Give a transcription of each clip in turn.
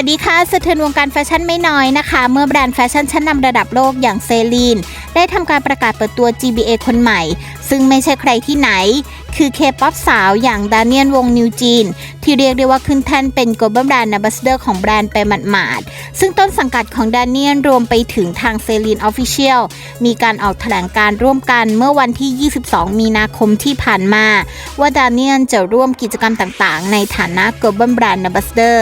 วัสดีค่ะสะเทือนวงการแฟชั่นไม่น้อยนะคะ เมื่อแบรนด์แฟชั่นชั้นนำระดับโลกอย่างเซรีนได้ทำการประกาศเปิดตัว GBA คนใหม่ ซึ่งไม่ใช่ใครที่ไหน คือเคป๊อปสาวอย่างดานิเอลวงนิวจีนที่เรียกได้ว่าขึ้นแท่นเป็น global brand ambassador ของแบรนด์ไปหมาดๆ ซึ่งต้นสังกัดของดานิเอลรวมไปถึงทางเซรีนออฟฟิเชียลมีการออกแถลงการร่วมกันเมื่อวันที่ 22 มีนาคมที่ผ่านมา ว่าดานิเอลจะร่วมกิจกรรมต่างๆ ในฐานะ global brand ambassador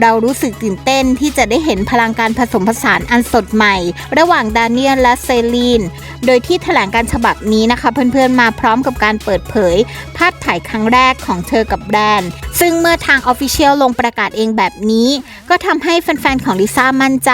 เรารู้สึกตื่นเต้นที่จะได้เห็นพลังการผสมผสานอันสดใหม่ ระหว่างดานิเอลและเซรีนโดยที่แถลงการฉบับนี้นะคะ เพื่อนๆมาพร้อมกับการเปิดเผย ภาพถ่ายครั้งแรกของเธอกับแบรนด์ ซึ่งเมื่อทางออฟฟิเชียลงประกาศเองแบบนี้ ก็ทำให้แฟนๆของลิซ่ามั่นใจ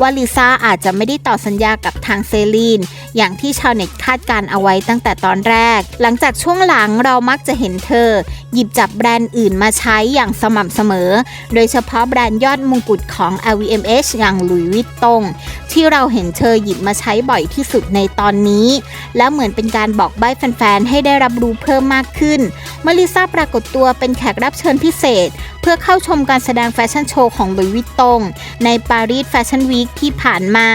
ว่าลิซ่าอาจจะไม่ได้ต่อสัญญากับทางเซรีน อย่างที่ชาวเน็ตคาดการเอาไว้ตั้งแต่ตอนแรก หลังจากช่วงหลังเรามักจะเห็นเธอ หยิบจับแบรนด์อื่นมาใช้อย่างสม่ำเสมอ โดยเฉพาะแบรนด์ยอดมงกุฎของ LVMH อย่างหลุยวิตตงที่เราเห็นเธอหยิบมาใช้บ่อยที่สุดในตอนนี้ และเหมือนเป็นการบอกใบ้แฟนๆ ให้ได้รับรู้เพิ่มมากขึ้น เมื่อลิซ่าปรากฏตัวเป็นแขกรับเชิญพิเศษเพื่อเข้าชมการแสดงแฟชั่นโชว์ของหลุยส์วิตตงในปารีสแฟชั่นวีคที่ผ่านมา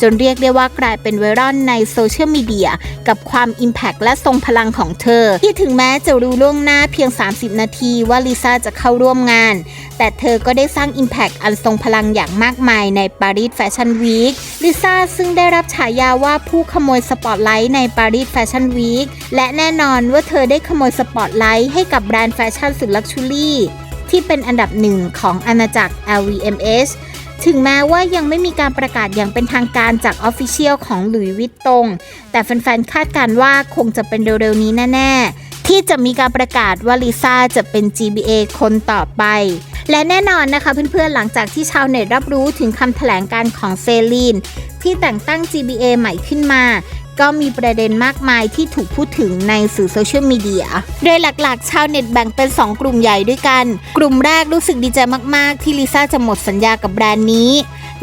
จนเรียกได้ว่ากลายเป็นไวรัลในโซเชียลมีเดียกับความอิมแพกและทรงพลังของเธอ ที่ถึงแม้จะรู้ล่วงหน้าเพียง 30 นาทีว่าลิซ่าจะเข้าร่วมงาน แต่เธอก็ได้สร้าง Impact อันทรงพลังอย่างมากมายในปารีสแฟชั่นวีคลิซ่าซึ่งได้รับฉายาว่าผู้ขโมยสปอตไลท์ในปารีสแฟชั่นวีคและแน่นอนว่าเธอได้ขโมยสปอตไลท์ให้กับแบรนด์แฟชั่นสุดลักชูรี่ ที่เป็นอันดับหนึ่งของอาณาจักร LVMH ถึงแม้ว่ายังไม่มีการประกาศอย่างเป็นทางการจากออฟฟิเชียลของหลุยส์วิตตง แต่แฟนๆ คาดการว่าคงจะเป็นเร็วๆ นี้แน่ ๆ ที่จะมีการประกาศว่าลิซ่าจะเป็น GBA คนต่อไป และแน่นอนนะคะเพื่อนๆ หลังจากที่ชาวเน็ตรับรู้ถึงคำแถลงการของเซรีนที่แต่งตั้ง GBA ใหม่ขึ้นมา ก็มีประเด็นมากมายที่ถูกพูดถึงในสื่อโซเชียลมีเดีย โดยหลักๆ ชาวเน็ตแบ่งเป็น 2 กลุ่มใหญ่ด้วยกัน กลุ่มแรกรู้สึกดีใจมากๆ ที่ลิซ่าจะหมดสัญญากับแบรนด์นี้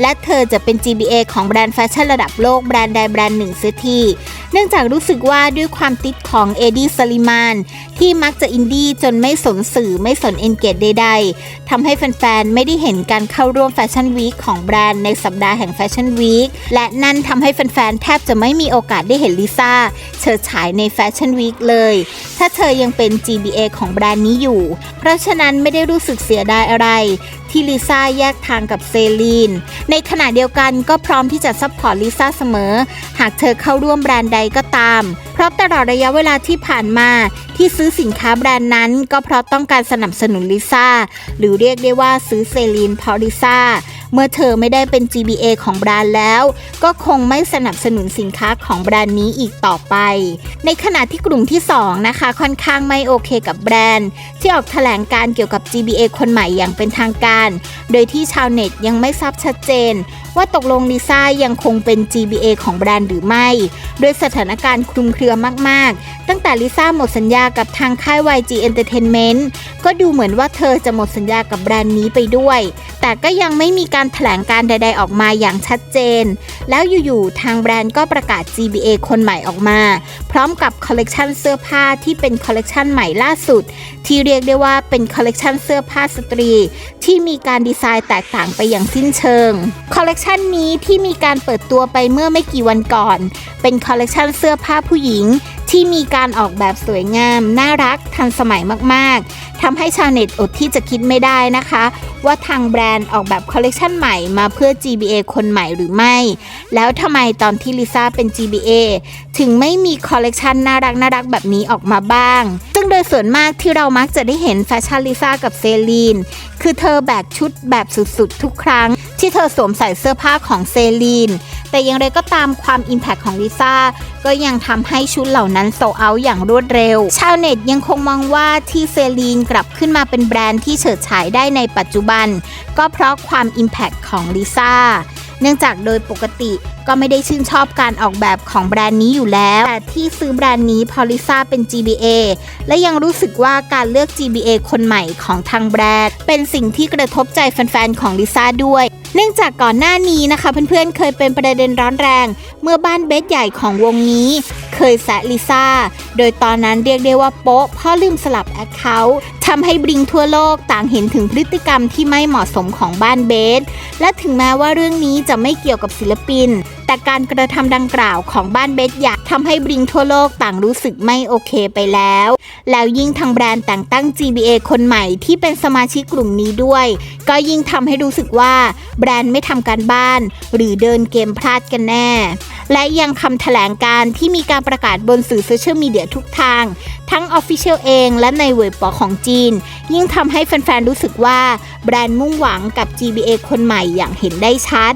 และเธอจะเป็น GBA ของแบรนด์แฟชั่นระดับโลกแบรนด์ใดแบรนด์หนึ่งเสียที เนื่องจากรู้สึกว่าด้วยความติดของเอดี้สลิมานที่มักจะอินดี้จนไม่สนสื่อไม่สนเอนเกจใดๆทำให้แฟนๆ ไม่ได้เห็นการเข้าร่วมแฟชั่นวีคของแบรนด์ในสัปดาห์แห่งแฟชั่นวีคและนั่นทำให้แฟนๆ แทบจะไม่มีโอกาสได้เห็นลิซ่าเฉิดฉายในแฟชั่นวีคเลย ถ้าเธอยังเป็น GBA ของแบรนด์นี้อยู่ เพราะฉะนั้นไม่ได้รู้สึกเสียดายอะไรที่ลิซ่าแยกทางกับเซลีน ในขณะเดียวกันก็พร้อมที่จะซัพพอร์ตลิซ่าเสมอ หากเธอเข้าร่วมแบรนด์ใดก็ตาม เพราะตลอดระยะเวลาที่ผ่านมาที่ซื้อสินค้าแบรนด์นั้น ก็เพราะต้องการสนับสนุนลิซ่าหรือเรียกได้ว่าซื้อเซลีนเพราะลิซ่า เมื่อเธอไม่ได้เป็น GBA ของแบรนด์แล้ว ก็คงไม่สนับสนุนสินค้าของแบรนด์นี้อีกต่อไป ในขณะที่กลุ่มที่ 2 นะคะ ค่อนข้างไม่โอเคกับแบรนด์ ที่ออกแถลงการเกี่ยวกับ GBA คนใหม่อย่างเป็นทางการ โดยที่ชาวเน็ตยังไม่ทราบชัดเจน ว่าตกลงลิซ่ายังคงเป็น GBA ของแบรนด์หรือไม่โดยสถานการณ์คลุมเครือมาก ๆ ตั้งแต่ลิซ่าหมดสัญญากับทางค่าย YG Entertainment ก็ดูเหมือนว่าเธอจะหมดสัญญากับแบรนด์นี้ไปด้วย แต่ก็ยังไม่มีการแถลงการใด ๆ ออกมาอย่างชัดเจน แล้วอยู่ๆทางแบรนด์ก็ประกาศ GBA คนใหม่ออกมา พร้อมกับคอลเลกชันเสื้อผ้าที่เป็นคอลเลกชันใหม่ล่าสุด ที่เรียกได้ว่าเป็นคอลเลกชันเสื้อผ้าสตรี ที่มีการดีไซน์แตกต่างไปอย่างสิ้นเชิงคอลเลกชันนี้ที่มีการเปิดตัวไปเมื่อไม่กี่วันก่อน เป็นคอลเลกชันเสื้อผ้าผู้หญิง ที่มีการออกแบบสวยงาม น่ารักทันสมัยมากๆทำให้ชาวเน็ตอดที่จะคิดไม่ได้นะคะ ว่าทางแบรนด์ออกแบบคอลเลกชันใหม่มาเพื่อ GBA คนใหม่หรือไม่ แล้วทำไมตอนที่ลิซ่าเป็น GBA ถึงไม่มีคอลเลกชันน่ารักน่ารักแบบนี้ออกมาบ้าง ซึ่งโดยส่วนมากที่เรามักจะได้เห็นแฟชั่นลิซ่ากับเซรีนคือเธอแบกชุดแบบสุดๆทุกครั้ง ที่เธอสวมใส่เสื้อผ้าของเซรีน แต่อย่างไรก็ตามความอิมแพคของลิซ่าก็ยังทำให้ชุดเหล่านั้นโซเอาอย่างรวดเร็ว ชาวเน็ตยังคงมองว่าที่เซรีนกลับขึ้นมาเป็นแบรนด์ที่เฉิดฉายได้ในปัจจุบัน ก็เพราะความอิมแพคของลิซ่าเนื่องจากโดยปกติก็ไม่ได้ชื่นชอบการออกแบบของแบรนด์นี้อยู่แล้ว แต่ที่ซื้อแบรนด์นี้พอลิซ่าเป็น GBA และยังรู้สึกว่าการเลือก GBA คนใหม่ของทางแบรนด์ เป็นสิ่งที่กระทบใจแฟนๆของลิซ่าด้วย เนื่องจากก่อนหน้านี้นะคะ เพื่อนๆ เคยเป็นประเด็นร้อนแรง เมื่อบ้านเบสใหญ่ของวงนี้ เคยแซะลิซ่า โดยตอนนั้นเรียกได้ว่าโป๊ะพ่อลืมสลับแอคเคาท์ทำให้บริงทั่วโลกต่างเห็นถึงพฤติกรรมที่ไม่เหมาะสมของบ้านเบส และถึงแม้ว่าเรื่องนี้จะไม่เกี่ยวกับศิลปิน แต่การกระทำดังกล่าวของบ้านเบสอยากทำให้บริงทั่วโลกต่างรู้สึกไม่โอเคไปแล้ว แล้วยิ่งทางแบรนด์แต่งตั้ง GBA คนใหม่ที่เป็นสมาชิกกลุ่มนี้ด้วย ก็ยิ่งทำให้รู้สึกว่าแบรนด์ไม่ทำการบ้าน หรือเดินเกมพลาดกันแน่ และยังคำแถลงการที่มีการประกาศบนสื่อโซเชียลมีเดียทุกทาง ทั้ง Official เองและในเว็บปอของจีน ยิ่งทำให้แฟนๆรู้สึกว่าแบรนด์มุ่งหวังกับ GBA คนใหม่อย่างเห็นได้ชัด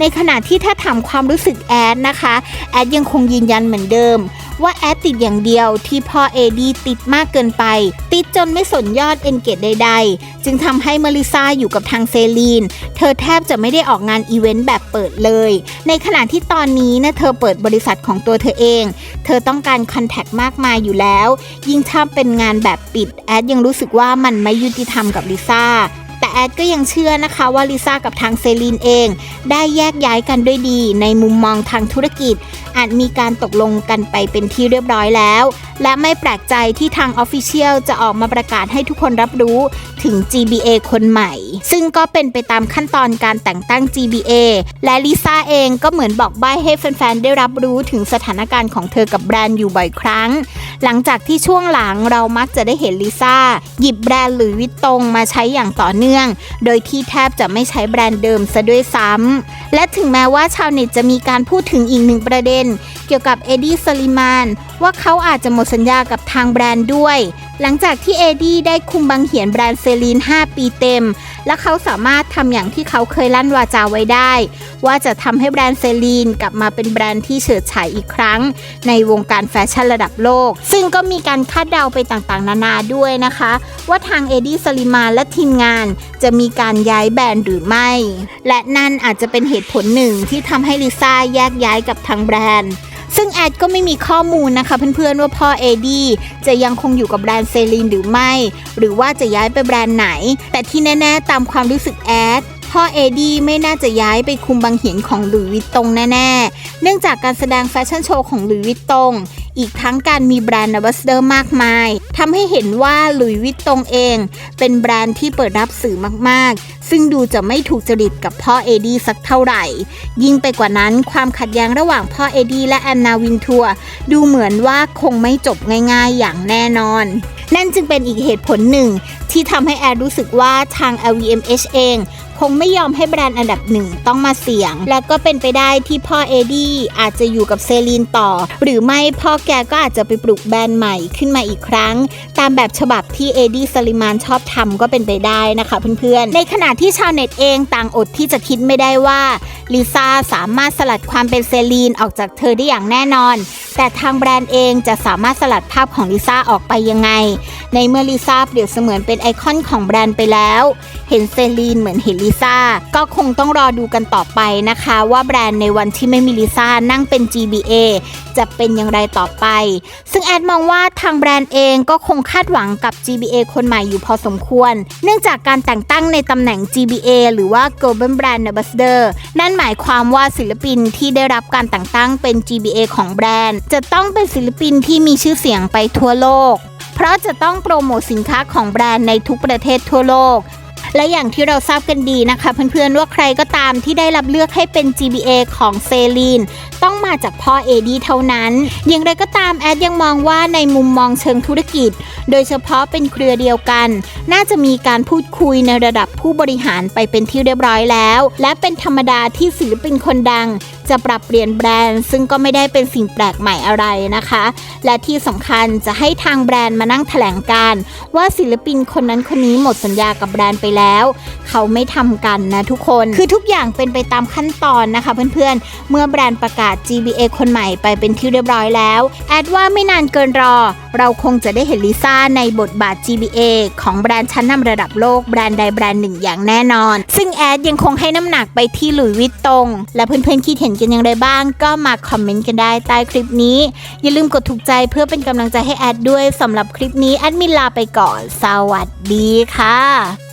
ในขณะที่ถ้าถามความรู้สึกแอดนะคะ แอดยังคงยืนยันเหมือนเดิม ว่าแอดติดอย่างเดียวที่พ่อเอดีติดมากเกินไป ติดจนไม่สนยอดเอนเกตใด ๆ จึงทำให้มาริซาอยู่กับทางเซลีน เธอแทบจะไม่ได้ออกงานอีเวนต์แบบเปิดเลย ในขณะที่ตอนนี้นะเธอเปิดบริษัทของตัวเธอเอง เธอต้องการคอนแทคมากมายอยู่แล้ว ยิ่งถ้าเป็นงานแบบปิดแอดยังรู้สึกว่ามันไม่ยุติธรรมกับลิซ่า อดก็ยังเชื่อนะคะว่าลิซ่ากับทางเซลีนเอง ได้แยกย้ายกันด้วยดีในมุมมองทางธุรกิจ อาจมีการตกลงกันไปเป็นที่เรียบร้อยแล้ว และไม่แปลกใจที่ทางออฟฟิเชียลจะออกมาประกาศให้ทุกคนรับรู้ถึง GBA คนใหม่ ซึ่งก็เป็นไปตามขั้นตอนการแต่งตั้ง GBA และลิซ่าเองก็เหมือนบอกใบ้ให้แฟนๆ ได้รับรู้ถึงสถานการณ์ของเธอกับแบรนด์อยู่บ่อยครั้ง หลังจากที่ช่วงหลังเรามักจะได้เห็นลิซ่าหยิบแบรนด์หรือวิตตงมาใช้อย่างต่อเนื่อง โดยที่แทบจะไม่ใช้แบรนด์เดิมซะด้วยซ้ำและถึงแม้ว่าชาวเน็ตจะมีการพูดถึงอีกหนึ่งประเด็นเกี่ยวกับเอ็ดดี้สลิมานว่าเขาอาจจะหมดสัญญากับทางแบรนด์ด้วย หลังจากที่เอ็ดดี้ได้คุมบังเหียนแบรนด์เซรีน 5 ปีเต็มและเขาสามารถทำอย่างที่เขาเคยลั่นวาจาไว้ได้ ว่าจะทำให้แบรนด์เซรีนกลับมาเป็นแบรนด์ที่เฉิดฉายอีกครั้ง ในวงการแฟชั่นระดับโลก ซึ่งก็มีการคาดเดาไปต่างๆ นานาด้วยนะคะ ว่าทางเอดี้สลิมานและทีมงาน จะมีการย้ายแบรนด์หรือไม่ และนั่นอาจจะเป็นเหตุผลหนึ่งที่ทำให้ลิซ่าแยกย้ายกับทางแบรนด์ ซึ่งแอดก็ไม่มีข้อมูลนะคะเพื่อนๆว่าพ่อเอดี้จะยังคงอยู่กับแบรนด์เซรีนหรือไม่ หรือว่าจะย้ายไปแบรนด์ไหน แต่ที่แน่ๆ ตามความรู้สึกแอดพ่อเอดี้ไม่น่าจะย้ายไปคุมบังเหียนของหลุยวิตตงแน่ๆ เนื่องจากการแสดงแฟชั่นโชว์ของหลุยส์วิตตง อีกทั้งการมีแบรนด์ a ัสเดอร์มากมายทำให้เห็นว่าหลุยส์วิตตงเอง เป็นแบรนด์ที่เปิดรับสื่อมากๆ ซึ่งดูจะไม่ถูกจริตกับพ่อเอดี้สักเท่าไหร่ ยิ่งไปกว่านั้นความขัดแย้งระหว่างพ่อเอดี้และแอนนาวินทัวร์ดูเหมือนว่าคงไม่จบง่ายๆ อย่างแน่นอน นั่นจึงเป็นอีกเหตุผลหนึ่งที่ทำให้แอดรู้สึกว่าทาง LVMH เอง คงไม่ยอมให้แบรนด์อันดับหนึ่งต้องมาเสี่ยง และก็เป็นไปได้ที่พ่อเอดี้อาจจะอยู่กับเซรีนต่อ หรือไม่พ่อแกก็อาจจะไปปลุกแบรนด์ใหม่ขึ้นมาอีกครั้ง ตามแบบฉบับที่เอดี้สลิมานชอบทำก็เป็นไปได้นะคะเพื่อนๆ ในขณะที่ชาวเน็ตเองต่างอดที่จะคิดไม่ได้ว่าลิซ่าสามารถสลัดความเป็นเซรีนออกจากเธอได้อย่างแน่นอน แต่ทางแบรนด์เองจะสามารถสลัดภาพของลิซ่าออกไปยังไง ในเมื่อลิซ่าเปรียบเสมือนเป็นไอคอนของแบรนด์ไปแล้ว เห็นเซรีนเหมือนเห็นลิซ่าก็คงต้องรอดูกันต่อไปนะคะ ว่าแบรนด์ในวันที่ไม่มีลิซ่านั่งเป็น GBA จะเป็นอย่างไรต่อไป ซึ่งแอดมองว่าทางแบรนด์เองก็คงคาดหวังกับ GBA คนใหม่อยู่พอสมควร เนื่องจากการแต่งตั้งในตำแหน่ง GBA หรือว่า Global Brand Ambassador นั่นหมายความว่าศิลปินที่ได้รับการแต่งตั้งเป็น GBA ของแบรนด์ จะต้องเป็นศิลปินที่มีชื่อเสียงไปทั่วโลก เพราะจะต้องโปรโมทสินค้าของแบรนด์ในทุกประเทศทั่วโลก และอย่างที่เราทราบกันดีนะคะ เพื่อนๆว่าใครก็ตามที่ได้รับเลือกให้เป็น GBA ของเซรีนต้องมาจากพ่อเอดีเท่านั้น อย่างไรก็ตามแอดยังมองว่าในมุมมองเชิงธุรกิจ โดยเฉพาะเป็นเครือเดียวกัน น่าจะมีการพูดคุยในระดับผู้บริหารไปเป็นที่เรียบร้อยแล้ว และเป็นธรรมดาที่ศิลปินคนดัง จะปรับเปลี่ยนแบรนด์ ซึ่งก็ไม่ได้เป็นสิ่งแปลกใหม่อะไรนะคะ และที่สำคัญจะให้ทางแบรนด์มานั่งแถลงการ ว่าศิลปินคนนั้นคนนี้หมดสัญญากับแบรนด์ไปแล้ว เขาไม่ทำกันนะทุกคน คือทุกอย่างเป็นไปตามขั้นตอนนะคะเพื่อนๆ เมื่อแบรนด์ประกาศ GBA คนใหม่ไปเป็นที่เรียบร้อยแล้ว แอดว่าไม่นานเกินรอ เราคงจะได้เห็นลิซ่าในบทบาท GBA ของแบรนด์ชั้นนำระดับโลกแบรนด์ใดแบรนด์หนึ่งอย่างแน่นอน ซึ่งแอดยังคงให้น้ำหนักไปที่หลุยวิตตงและเพื่อนๆคิดเห็นกันอย่างไรบ้าง ก็มาคอมเมนต์กันได้ใต้คลิปนี้ อย่าลืมกดถูกใจเพื่อเป็นกำลังใจให้แอดด้วยสำหรับคลิปนี้แอดมินลาไปก่อน สวัสดีค่ะ